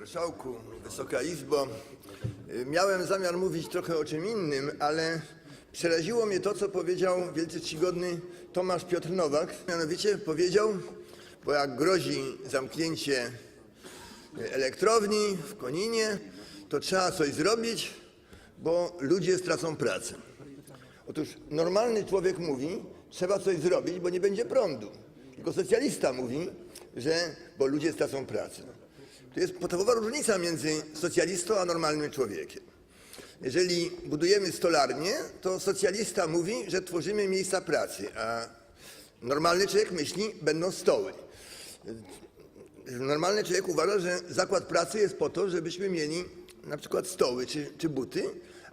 Marszałku, Wysoka Izbo, y, miałem zamiar mówić trochę o czym innym, ale przeraziło mnie to, co powiedział wielce czcigodny Tomasz Piotr Nowak. Mianowicie powiedział, bo jak grozi zamknięcie elektrowni w Koninie, to trzeba coś zrobić, bo ludzie stracą pracę. Otóż normalny człowiek mówi, trzeba coś zrobić, bo nie będzie prądu. Tylko socjalista mówi, że bo ludzie stracą pracę. To jest podstawowa różnica między socjalistą a normalnym człowiekiem. Jeżeli budujemy stolarnię, to socjalista mówi, że tworzymy miejsca pracy, a normalny człowiek myśli, będą stoły. Normalny człowiek uważa, że zakład pracy jest po to, żebyśmy mieli na przykład stoły czy, czy buty,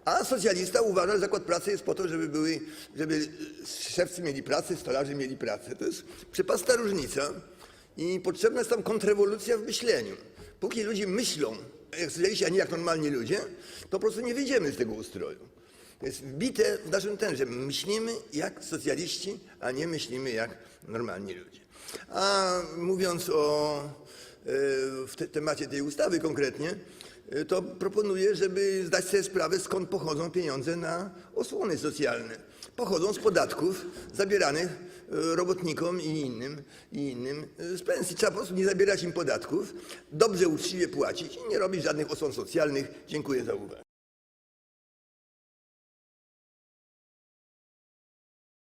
a socjalista uważa, że zakład pracy jest po to, żeby, były, żeby szewcy mieli pracę, stolarze mieli pracę. To jest przepasta różnica i potrzebna jest tam kontrrewolucja w myśleniu. Póki ludzie myślą jak a nie jak normalni ludzie, to po prostu nie wyjdziemy z tego ustroju. To jest wbite w naszym ten, że myślimy jak socjaliści, a nie myślimy jak normalni ludzie. A mówiąc o e, w te, temacie tej ustawy konkretnie, e, to proponuję, żeby zdać sobie sprawę, skąd pochodzą pieniądze na osłony socjalne. Pochodzą z podatków zabieranych e, robotnikom i innym, i innym e, z pensji. Trzeba po prostu nie zabierać im podatków, dobrze, uczciwie płacić i nie robić żadnych osłon socjalnych. Dziękuję za uwagę.